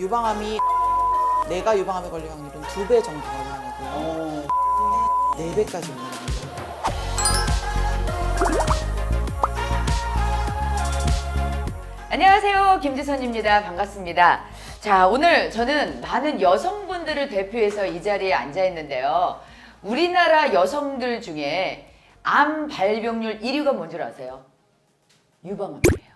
유방암이 내가 유방암에 걸릴 확률은 두 배 정도가 올라가고요. 네 배까지 올라갑니다. 안녕하세요. 김지선입니다. 반갑습니다. 자, 오늘 저는 많은 여성분들을 대표해서 이 자리에 앉아 있는데요. 우리나라 여성들 중에 암 발병률 1위가 뭔 줄 아세요? 유방암이에요.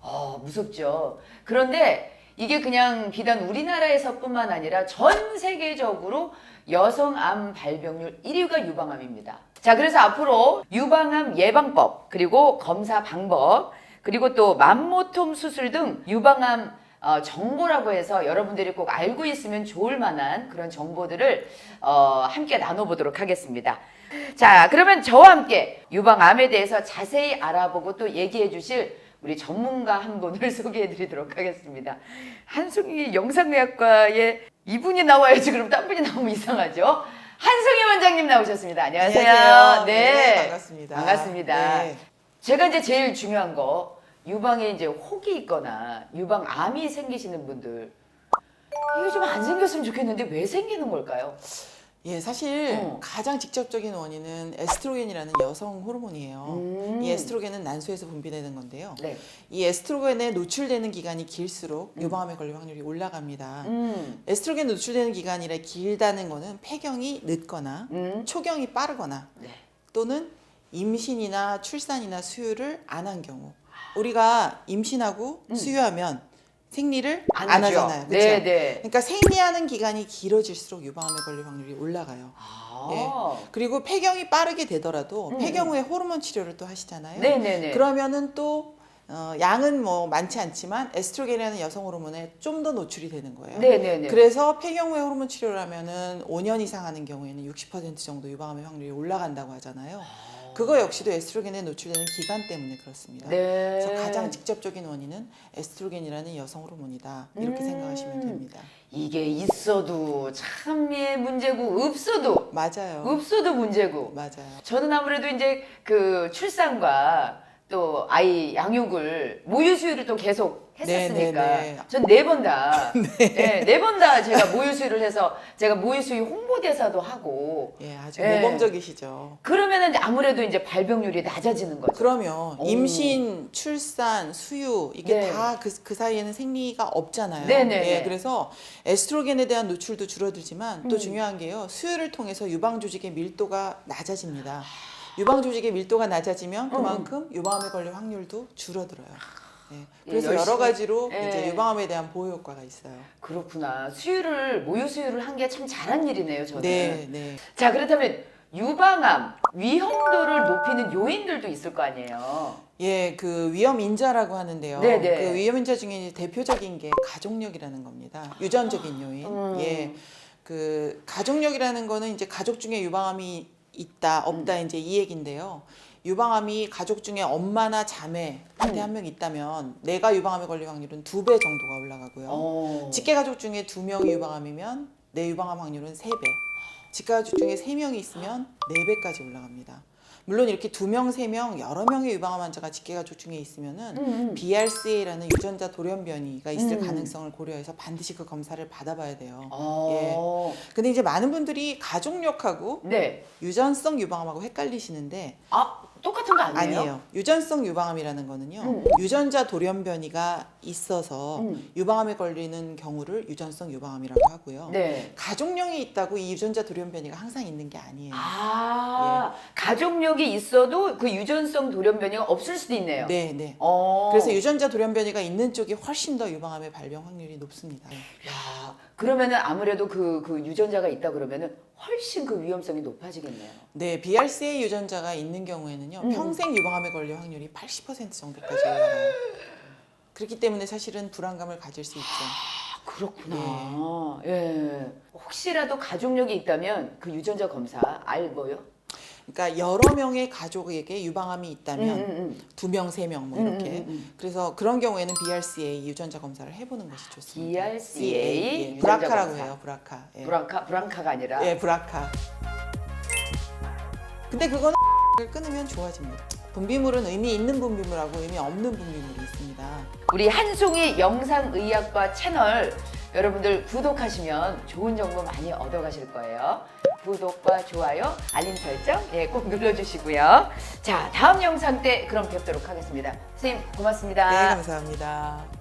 어, 무섭죠. 그런데 이게 그냥 비단 우리나라에서뿐만 아니라 전 세계적으로 여성 암 발병률 1위가 유방암입니다. 자, 그래서 앞으로 유방암 예방법, 그리고 검사 방법, 그리고 또 만모통 수술 등 유방암 어, 정보라고 해서 여러분들이 꼭 알고 있으면 좋을 만한 그런 정보들을 어, 함께 나눠보도록 하겠습니다. 자, 그러면 저와 함께 유방암에 대해서 자세히 알아보고 또 얘기해 주실 우리 전문가 한 분을 소개해 드리도록 하겠습니다. 한송이 영상의학과에 이분이 나와야지 그럼 딴 분이 나오면 이상하죠? 한송이 원장님 나오셨습니다. 안녕하세요. 네, 반갑습니다. 반갑습니다. 네. 제가 이제 제일 중요한 거 유방에 이제 혹이 있거나 유방암이 생기시는 분들 이게 좀안 생겼으면 좋겠는데 왜 생기는 걸까요? 예, 사실 어. 가장 직접적인 원인은 에스트로겐이라는 여성 호르몬이에요. 음. 이 에스트로겐은 난소에서 분비되는 건데요. 네. 이 에스트로겐에 노출되는 기간이 길수록 유방암에 걸릴 확률이 올라갑니다. 음. 에스트로겐 노출되는 기간이라 길다는 거는 폐경이 늦거나 음. 초경이 빠르거나 네. 또는 임신이나 출산이나 수유를 안 한 경우 우리가 임신하고 수유하면 생리를 안, 안 하죠. 하잖아요. 그렇죠? 네, 네. 그러니까 생리하는 기간이 길어질수록 유방암에 걸릴 확률이 올라가요. 아. 그리고 폐경이 빠르게 되더라도 음. 폐경 후에 호르몬 치료를 또 하시잖아요. 네, 네, 네. 그러면은 또 어, 양은 뭐 많지 않지만 에스트로겐이라는 여성 호르몬에 좀 더 노출이 되는 거예요. 네, 네, 네. 그래서 폐경 후에 호르몬 치료를 하면은 5년 이상 하는 경우에는 60% 정도 유방암의 확률이 올라간다고 하잖아요. 그거 역시도 에스트로겐에 노출되는 기간 때문에 그렇습니다. 네. 그래서 가장 직접적인 원인은 에스트로겐이라는 여성 호르몬이다. 이렇게 음. 생각하시면 됩니다. 이게 있어도 참의 문제고 없어도 맞아요. 없어도 문제고 맞아요. 저는 아무래도 이제 그 출산과 또 아이 양육을 모유 수유를 또 계속 했었으니까 네, 네, 네. 전 네 번 다, 네, 네번 다 제가 모유 수유를 해서 제가 모유 수유 홍보대사도 하고 예, 아주 예. 모범적이시죠. 그러면은 아무래도 이제 발병률이 낮아지는 거죠. 그러면 오. 임신, 출산, 수유 이게 네. 다 그 그 사이에는 생리가 없잖아요. 네네네. 예, 그래서 에스트로겐에 대한 노출도 줄어들지만 또 음. 중요한 게요. 수유를 통해서 유방 조직의 밀도가 낮아집니다. 유방 조직의 밀도가 낮아지면 그만큼 유방암에 걸릴 확률도 줄어들어요. 예, 그래서 예, 여러 열심히- 가지로 예. 이제 유방암에 대한 보호 효과가 있어요. 그렇구나. 수유를 모유 수유를 한 게 참 잘한 일이네요, 저는. 네, 네. 자 그렇다면 유방암 위험도를 높이는 요인들도 있을 거 아니에요. 예, 그 위험 인자라고 하는데요. 네 네. 그 위험 인자 중에 이제 대표적인 게 가족력이라는 겁니다. 유전적인 요인. 음. 예. 그 가족력이라는 거는 이제 가족 중에 유방암이 있다, 없다 음. 이제 이 얘긴데요. 유방암이 가족 중에 엄마나 자매한테 음. 한명 있다면 내가 유방암에 걸릴 확률은 두 배 정도가 올라가고요. 어. 직계 가족 중에 두 명이 유방암이면 내 유방암 확률은 세 배. 직계 가족 중에 세 명이 있으면 네 배까지 올라갑니다. 물론 이렇게 두 명, 세 명, 여러 명의 유방암 환자가 직계 가족 중에 있으면은 음, 음. BRCA라는 유전자 돌연변이가 있을 음. 가능성을 고려해서 반드시 그 검사를 받아봐야 돼요. 어. 근데 이제 많은 분들이 가족력하고 네. 유전성 유방암하고 헷갈리시는데 아 똑같은 거 아니에요? 아니에요. 유전성 유방암이라는 거는요. 음. 유전자 돌연변이가 있어서 음. 유방암에 걸리는 경우를 유전성 유방암이라고 하고요. 네. 가족력이 있다고 이 유전자 돌연변이가 항상 있는 게 아니에요. 아 가족력이 있어도 그 유전성 돌연변이가 없을 수도 있네요. 네, 네. 어. 그래서 유전자 돌연변이가 있는 쪽이 훨씬 더 유방암의 발병 확률이 높습니다. 야 그러면은 아무래도 그, 그 유전자가 있다 그러면은 훨씬 그 위험성이 높아지겠네요. 네, BRCA 유전자가 있는 경우에는요, 음. 평생 유방암에 걸릴 확률이 80% 정도까지 올라가요. 그렇기 때문에 사실은 불안감을 가질 수 있죠. 아, 그렇구나. 예. 혹시라도 가족력이 있다면 그 유전자 검사 알고요? 그러니까 여러 명의 가족에게 유방암이 있다면 음, 음, 두 명, 세 명뭐 음, 이렇게. 음, 음. 그래서 그런 경우에는 BRCA 유전자 검사를 해보는 것이 좋습니다. BRCA 예, 유전자 브라카라고 검사. 해요, 브라카. 예. 브랑카 브랑카가 아니라 예, 브라카. 근데 그거는 을 끊으면 좋아집니다. 분비물은 의미 있는 분비물하고 의미 없는 분비물이 있습니다. 우리 한송이 영상의학과 채널 여러분들 구독하시면 좋은 정보 많이 얻어가실 거예요. 구독과 좋아요, 알림 설정 예, 꼭 눌러주시고요. 자, 다음 영상 때 그럼 뵙도록 하겠습니다. 선생님 고맙습니다. 네, 감사합니다.